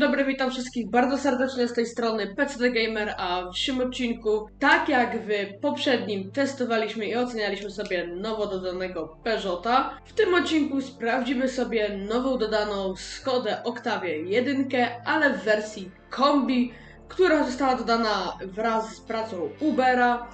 dobry, witam wszystkich bardzo serdecznie z tej strony PCD Gamer, a w dzisiejszym odcinku, tak jak w poprzednim, testowaliśmy i ocenialiśmy sobie nowo dodanego Peugeota. W tym odcinku sprawdzimy sobie nową dodaną Skodę Octavię 1, ale w wersji kombi, która została dodana wraz z pracą Ubera.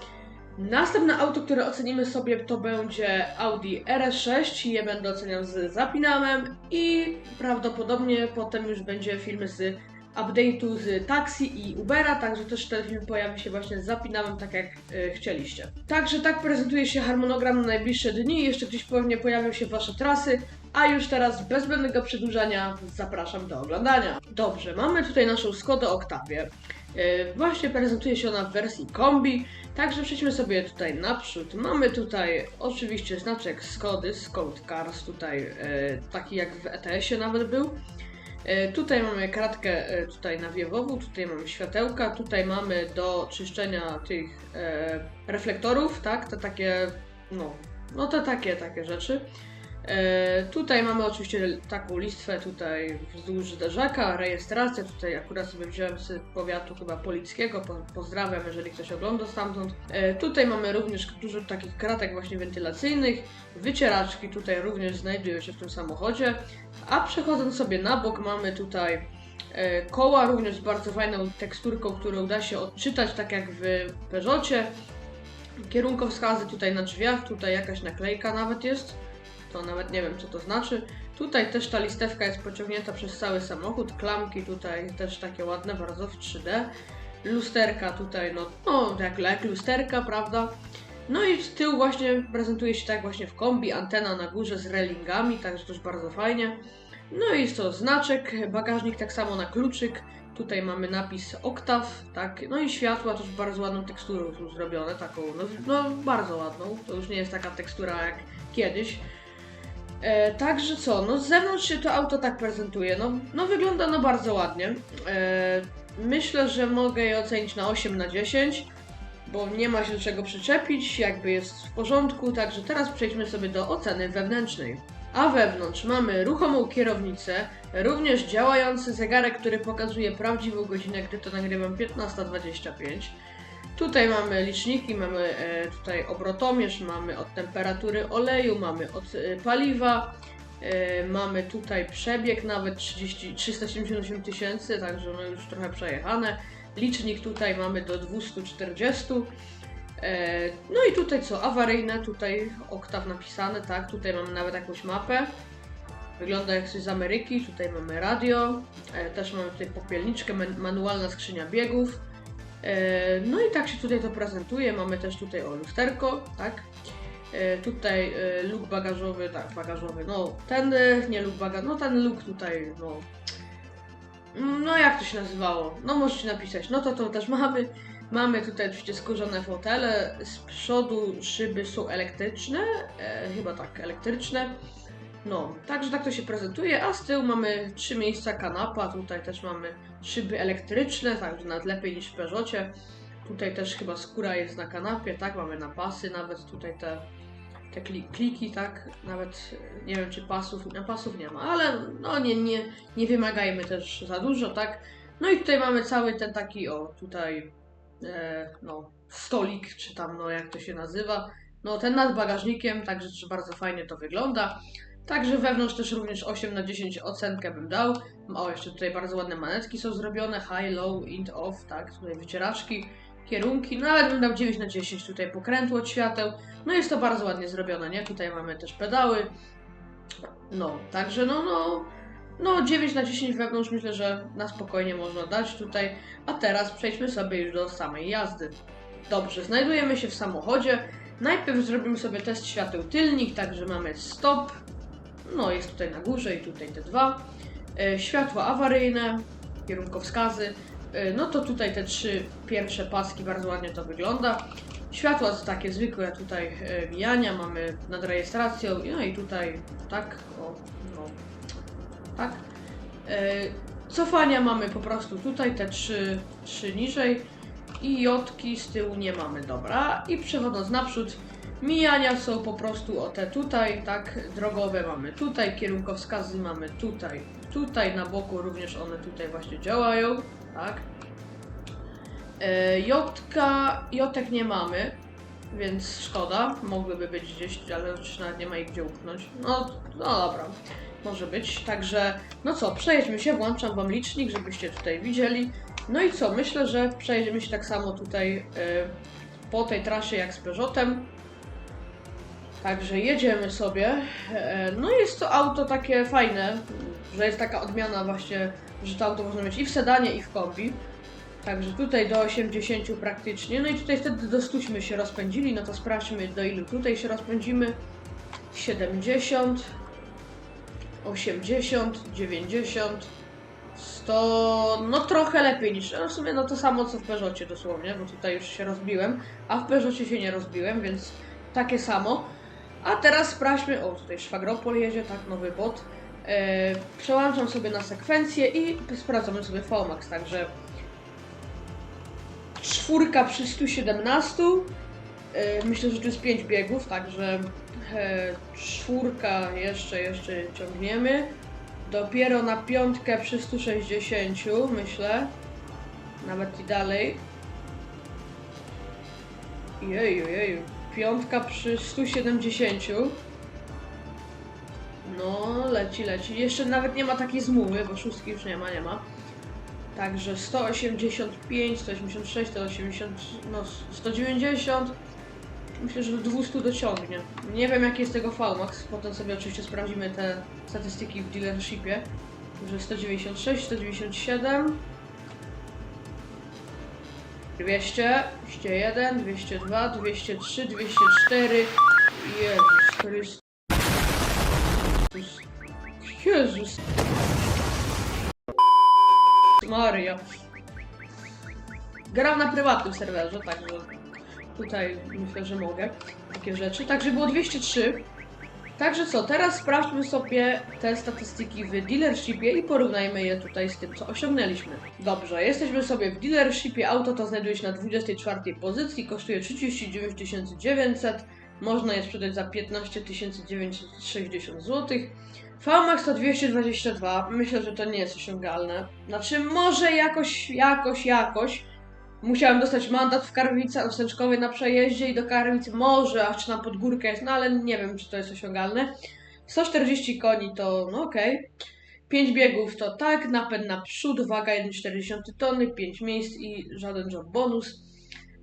Następne auto, które ocenimy sobie, to będzie Audi RS6. Je będę oceniał z zapinamem i prawdopodobnie potem już będzie film z update'u z taksi i Ubera, także też ten film pojawi się właśnie z zapinamem, tak jak y, chcieliście. Także tak prezentuje się harmonogram na najbliższe dni. Jeszcze gdzieś pewnie pojawią się wasze trasy, a już teraz bez zbędnego przedłużania zapraszam do oglądania. Dobrze, mamy tutaj naszą Skodę Octavię. Y, Właśnie prezentuje się ona w wersji kombi, także przejdźmy sobie tutaj naprzód. Mamy tutaj oczywiście znaczek Skody, Skod Cars, tutaj e, taki jak w ETS-ie nawet był. E, Tutaj mamy kratkę e, tutaj nawiewową, tutaj mamy światełka, tutaj mamy do czyszczenia tych e, reflektorów, tak, te takie, no, no te takie, takie rzeczy. E, tutaj mamy oczywiście taką listwę tutaj wzdłuż zderzaka, rejestracja, tutaj akurat sobie wziąłem z powiatu chyba polickiego, po, pozdrawiam, jeżeli ktoś ogląda stamtąd. E, tutaj mamy również dużo takich kratek właśnie wentylacyjnych, wycieraczki tutaj również znajdują się w tym samochodzie, a przechodząc sobie na bok mamy tutaj e, koła również z bardzo fajną teksturką, którą da się odczytać tak jak w Peugeocie. Kierunkowskazy tutaj na drzwiach, tutaj jakaś naklejka nawet jest to nawet nie wiem co to znaczy. Tutaj też ta listewka jest pociągnięta przez cały samochód, klamki tutaj też takie ładne, bardzo w 3D. Lusterka tutaj, no, no jak, jak lusterka, prawda? No i z tyłu właśnie prezentuje się tak właśnie w kombi, antena na górze z relingami, także też bardzo fajnie. No i jest to znaczek, bagażnik tak samo na kluczyk. Tutaj mamy napis Oktaw, tak, no i światła też bardzo ładną teksturą są zrobione, taką, no, no bardzo ładną. To już nie jest taka tekstura jak kiedyś. E, także co, no z zewnątrz się to auto tak prezentuje, no, no wygląda no bardzo ładnie. E, myślę, że mogę je ocenić na 8 na 10, bo nie ma się do czego przyczepić, jakby jest w porządku, także teraz przejdźmy sobie do oceny wewnętrznej. A wewnątrz mamy ruchomą kierownicę, również działający zegarek, który pokazuje prawdziwą godzinę, gdy to nagrywam 15.25. Tutaj mamy liczniki, mamy e, tutaj obrotomierz, mamy od temperatury oleju, mamy od e, paliwa, e, mamy tutaj przebieg nawet 30, 378 tysięcy, także no już trochę przejechane. Licznik tutaj mamy do 240. E, no i tutaj co, awaryjne, tutaj oktaw napisane, tak, tutaj mamy nawet jakąś mapę. Wygląda jak coś z Ameryki, tutaj mamy radio, też mamy tutaj popielniczkę, man- manualna skrzynia biegów. E, No i tak się tutaj to prezentuje. Mamy też tutaj o lusterko, tak? E, Tutaj e, luk bagażowy, tak, bagażowy. No ten, nie luk bagażowy, no ten luk tutaj, no. No jak to się nazywało? No możecie napisać. No to to też mamy. Mamy tutaj oczywiście skórzane fotele. Z przodu szyby są elektryczne. E, chyba tak, elektryczne. No, także tak to się prezentuje, a z tyłu mamy trzy miejsca kanapa, tutaj też mamy szyby elektryczne, także nawet lepiej niż w Peugeocie. Tutaj też chyba skóra jest na kanapie, tak, mamy napasy, nawet tutaj te, te kli- kliki, tak, nawet nie wiem czy pasów, no pasów nie ma, ale no nie, nie, nie wymagajmy też za dużo, tak. No i tutaj mamy cały ten taki, o, tutaj, e, no, stolik, czy tam, no jak to się nazywa, no ten nad bagażnikiem, także bardzo fajnie to wygląda. Także wewnątrz też również 8 na 10 ocenkę bym dał. O, jeszcze tutaj bardzo ładne manetki są zrobione, high, low, int, off, tak, tutaj wycieraczki, kierunki, no ale bym dał 9 na 10 tutaj pokrętło od świateł. No jest to bardzo ładnie zrobione, nie? Tutaj mamy też pedały. No, także no, no, no 9 na 10 wewnątrz myślę, że na spokojnie można dać tutaj. A teraz przejdźmy sobie już do samej jazdy. Dobrze, znajdujemy się w samochodzie. Najpierw zrobimy sobie test świateł tylnik, także mamy stop, no, jest tutaj na górze i tutaj te dwa. E, światła awaryjne, kierunkowskazy. E, no to tutaj te trzy pierwsze paski bardzo ładnie to wygląda. Światła to takie zwykłe tutaj e, mijania, mamy nad rejestracją, no i tutaj tak, o, no, tak. Cofania mamy po prostu tutaj, te trzy, trzy niżej i jotki z tyłu nie mamy, dobra. I przewodząc naprzód, Mijania są po prostu o te tutaj, tak, drogowe mamy tutaj, kierunkowskazy mamy tutaj Tutaj na boku również one tutaj właśnie działają, tak. E, Jotka, jotek nie mamy, więc szkoda, mogłyby być gdzieś, ale już nawet nie ma ich gdzie upchnąć. No, no dobra, może być. Także, no co, przejedźmy się, włączam wam licznik, żebyście tutaj widzieli. No i co, myślę, że przejedziemy się tak samo tutaj e, po tej trasie jak z Peugeotem. Także jedziemy sobie. E, No jest to auto takie fajne, że jest taka odmiana właśnie, że to auto można mieć i w sedanie, i w kombi. Także tutaj do 80 praktycznie. No i tutaj wtedy do 100 śmy się rozpędzili. No to sprawdźmy do ilu tutaj się rozpędzimy. 70, 80, 90, 100. No trochę lepiej niż. No w sumie no to samo co w Peugeotie dosłownie, bo tutaj już się rozbiłem. A w Peugeotie się nie rozbiłem, więc takie samo. A teraz sprawdźmy. O, tutaj szwagropol jedzie, tak, nowy bot. E, przełączam sobie na sekwencję i sprawdzamy sobie VMAX, także czwórka przy 117. E, Myślę, że tu jest 5 biegów, także e, czwórka jeszcze, jeszcze ciągniemy. Dopiero na piątkę przy 160, myślę. Nawet i dalej. Jeju, jeju. Piątka przy 170. No, leci, leci. Jeszcze nawet nie ma takiej zmuły, bo szóstki już nie ma, nie ma. Także 185, 186, 180, no 190. Myślę, że do 200 dociągnie. Nie wiem jaki jest tego VMAX, potem sobie oczywiście sprawdzimy te statystyki w dealershipie. Że 196, 197. 200, 201, 202, 203, 204. Jezus Chrystus. Jezus. Maria. Gram na prywatnym serwerze, także tutaj myślę, że mogę takie rzeczy. Także było 203. Także co, teraz sprawdźmy sobie te statystyki w dealershipie i porównajmy je tutaj z tym, co osiągnęliśmy. Dobrze, jesteśmy sobie w dealershipie, auto to znajduje się na 24 pozycji, kosztuje 39 900, można je sprzedać za 15 960 zł. VMAX to 222, myślę, że to nie jest osiągalne. Znaczy, może jakoś, jakoś, jakoś. Musiałem dostać mandat w Karwicy Ostęczkowej na przejeździe i do Karwicy może, aż czy na podgórkę jest, no ale nie wiem, czy to jest osiągalne. 140 koni to, no okej. 5 biegów to tak, napęd naprzód, waga 1,4 tony, 5 miejsc i żaden job bonus.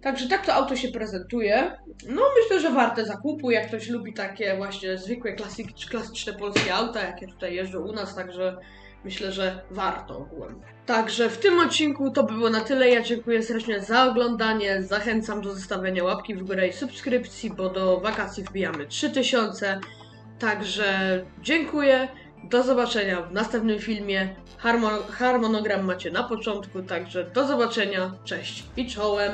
Także tak to auto się prezentuje. No myślę, że warte zakupu, jak ktoś lubi takie właśnie zwykłe klasyczne polskie auta, jakie tutaj jeżdżą u nas, także myślę, że warto ogółem. Także w tym odcinku to by było na tyle. Ja dziękuję serdecznie za oglądanie. Zachęcam do zostawienia łapki w górę i subskrypcji, bo do wakacji wbijamy 3000. Także dziękuję. Do zobaczenia w następnym filmie. Harmo- harmonogram macie na początku, także do zobaczenia. Cześć i czołem.